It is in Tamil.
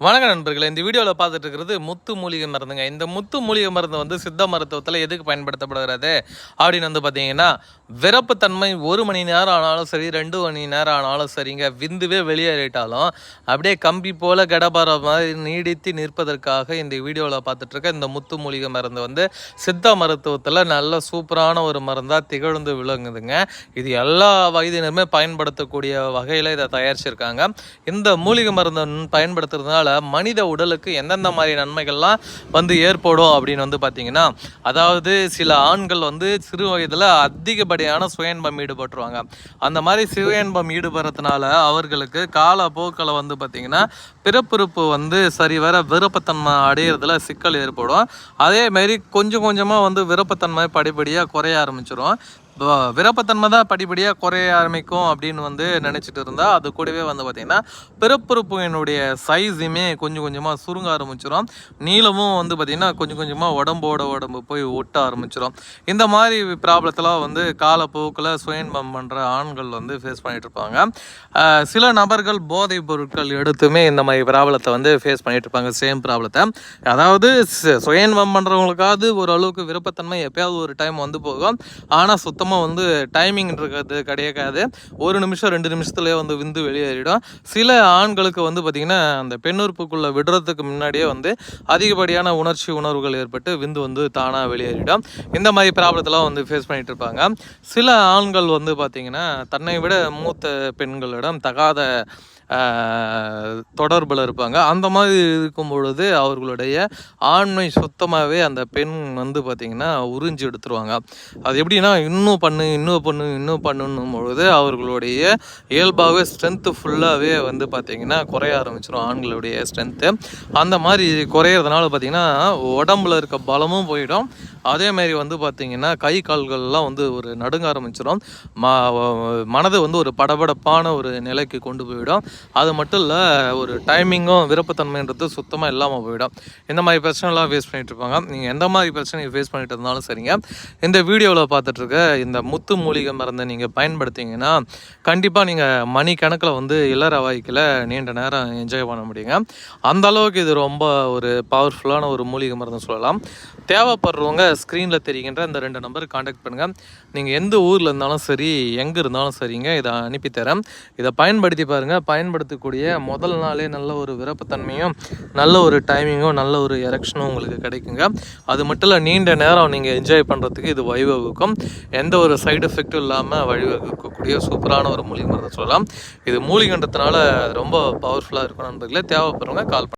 வணக்கம் நண்பர்களே இந்த வீடியோவில் பார்த்துட்டு இருக்கிறது முத்து மூலிகை மருந்துங்க. இந்த முத்து மூலிகை மருந்து வந்து சித்த மருத்துவத்தில் எதுக்கு பயன்படுத்தப்படுகிறது அப்படின்னு வந்து பார்த்தீங்கன்னா விரப்புத்தன்மை ஒரு மணி நேரம் ஆனாலும் சரி ரெண்டு மணி நேரம் ஆனாலும் சரிங்க. விந்துவே வெளியேறிட்டாலும் அப்படியே கம்பி போல் கடபார மாதிரி நீடித்து நிற்பதற்காக இந்த வீடியோவில் பார்த்துட்ருக்க இந்த முத்து மூலிகை மருந்து வந்து சித்த மருத்துவத்தில் நல்ல சூப்பரான ஒரு மருந்தாக திகழ்ந்து விளங்குதுங்க. இது எல்லா வயதினருமே பயன்படுத்தக்கூடிய வகையில் இதை தயாரிச்சிருக்காங்க. இந்த மூலிகை மருந்து பயன்படுத்துறதுனால மனித உடலுக்கு எந்தெந்த மாதிரி நன்மைகள்லாம் வந்து ஏற்படும் அப்படின்னு வந்து பார்த்தீங்கன்னா அதாவது சில ஆண்கள் வந்து சிறு வயதில் அதிகப்படியான சுயன்பம் ஈடுபட்டுருவாங்க. அந்த மாதிரி சுயன்பம் ஈடுபடுறதுனால அவர்களுக்கு காலப்போக்கில் வந்து பார்த்தீங்கன்னா பிறப்புறுப்பு வந்து சரிவர விருப்பத்தன்மை அடையிறதுல சிக்கல் ஏற்படும். அதேமாரி கொஞ்சம் கொஞ்சமாக வந்து விருப்பத்தன்மை படிப்படியாக குறைய ஆரம்பிச்சிடும் விருப்பத்தன்மை தான் படிப்படியாக குறைய ஆரம்பிக்கும் அப்படின்னு வந்து நினச்சிட்டு இருந்தால் அது கூடவே வந்து பார்த்திங்கன்னா பிறப்புறுப்பினுடைய சைஸுமே கொஞ்சம் கொஞ்சமாக சுருங்க ஆரம்பிச்சிடும் நீளமும் வந்து பார்த்திங்கன்னா கொஞ்சம் கொஞ்சமாக உடம்போட உடம்பு போய் ஒட்ட ஆரம்பிச்சிடும் இந்த மாதிரி ப்ராப்ளத்தெல்லாம் வந்து காலப்போக்கில் சுயன்பம் பண்ணுற ஆண்கள் வந்து ஃபேஸ் பண்ணிகிட்டு இருப்பாங்க. சில நபர்கள் போதைப் பொருட்கள் எடுத்துமே இந்த மாதிரி ப்ராப்ளத்தை வந்து ஃபேஸ் பண்ணிகிட்டு இருப்பாங்க. சேம் ப்ராப்ளத்தை அதாவது சுயன்பம் பண்ணுறவங்களுக்காவது ஓரளவுக்கு விருப்பத்தன்மை எப்பயாவது ஒரு டைம் வந்து போகும். ஆனால் சுத்தமாக வந்து டைமிங் இருக்கிறது கிடையாது. ஒரு நிமிஷம் ரெண்டு நிமிஷத்துலேயே வந்து விந்து வெளியேறிடும். சில ஆண்களுக்கு வந்து பார்த்திங்கன்னா அந்த பெண்ணுறுப்புக்குள்ளே விடுறதுக்கு முன்னாடியே வந்து அதிகப்படியான உணர்ச்சி உணர்வுகள் ஏற்பட்டு விந்து வந்து தானாக வெளியேறிடும். இந்த மாதிரி ப்ராப்ளத்தெல்லாம் வந்து ஃபேஸ் பண்ணிட்டு இருப்பாங்க. சில ஆண்கள் வந்து பார்த்திங்கன்னா தன்னை விட மூத்த பெண்களிடம் தகாத தொடர்பில் இருப்பாங்க. அந்த மாதிரி இருக்கும் பொழுது அவர்களுடைய ஆண்மை சுத்தமாகவே அந்த பெண் வந்து பார்த்திங்கன்னா உறிஞ்சி எடுத்துருவாங்க. அது எப்படின்னா இன்னும் பண்ணு இன்னும் பண்ணு இன்னும் பண்ணுன்னும் பொழுது அவர்களுடைய இயல்பாகவே ஸ்ட்ரென்த்து ஃபுல்லாகவே வந்து பார்த்திங்கன்னா குறைய ஆரம்பிச்சிடும் ஆண்களுடைய ஸ்ட்ரென்த்து அந்த மாதிரி குறையிறதுனால பார்த்திங்கன்னா உடம்புல இருக்க பலமும் போயிடும். அதேமாரி வந்து பார்த்திங்கன்னா கை கால்கள்லாம் வந்து ஒரு நடுங்க ஆரம்பிச்சிடும் ம மனது வந்து ஒரு படபடப்பான ஒரு நிலைக்கு கொண்டு போயிடும். அது மட்டும் இல்லை ஒரு டைமிங்கும் விருப்பத்தன்மைன்றது சுத்தமாக இல்லாமல் போயிடும். இந்த மாதிரி பிரச்சனைலாம் ஃபேஸ் பண்ணிகிட்டு இருப்பாங்க. நீங்கள் எந்த மாதிரி பிரச்சனையை ஃபேஸ் பண்ணிட்டு இருந்தாலும் சரிங்க. இந்த வீடியோவில் பார்த்துட்ருக்க இந்த முத்து மூலிகை மருந்தை நீங்கள் பயன்படுத்திங்கன்னா கண்டிப்பாக நீங்கள் மணி கணக்கில் வந்து இளற வாய்க்கில் நீண்ட நேரம் என்ஜாய் பண்ண முடியுங்க. அந்த அளவுக்கு இது ரொம்ப ஒரு பவர்ஃபுல்லான ஒரு மூலிகை மருந்து சொல்லலாம். தேவைப்படுறவங்க ஸ்க்ரீனில் தெரிகின்ற இந்த ரெண்டு நம்பருக்கு காண்டாக்ட் பண்ணுங்கள் நீங்கள் எந்த ஊரில் இருந்தாலும் சரி எங்கே இருந்தாலும் சரிங்க இதை அனுப்பித்தரேன். இதை பயன்படுத்தி பாருங்கள் பயன்படுத்தக்கூடிய முதல் நாளே நல்ல ஒரு விருப்பத்தன்மையும் நல்ல ஒரு டைமிங்கும் நல்ல ஒரு எரக்ஷனும் உங்களுக்கு கிடைக்குங்க. அது மட்டும் இல்லை நீண்ட நேரம் நீங்கள் என்ஜாய் பண்ணுறதுக்கு இது வழிவகுக்கும். எந்த எந்த ஒரு சைடு எஃபெக்ட்டும் இல்லாமல் வழிவகுக்கக்கூடிய சூப்பரான ஒரு மூலிகை மருந்து சொல்லலாம். இது மூலிகைன்றதுனால ரொம்ப பவர்ஃபுல்லாக இருக்கும் நண்பர்களே. தேவைப்படுறவங்க கால்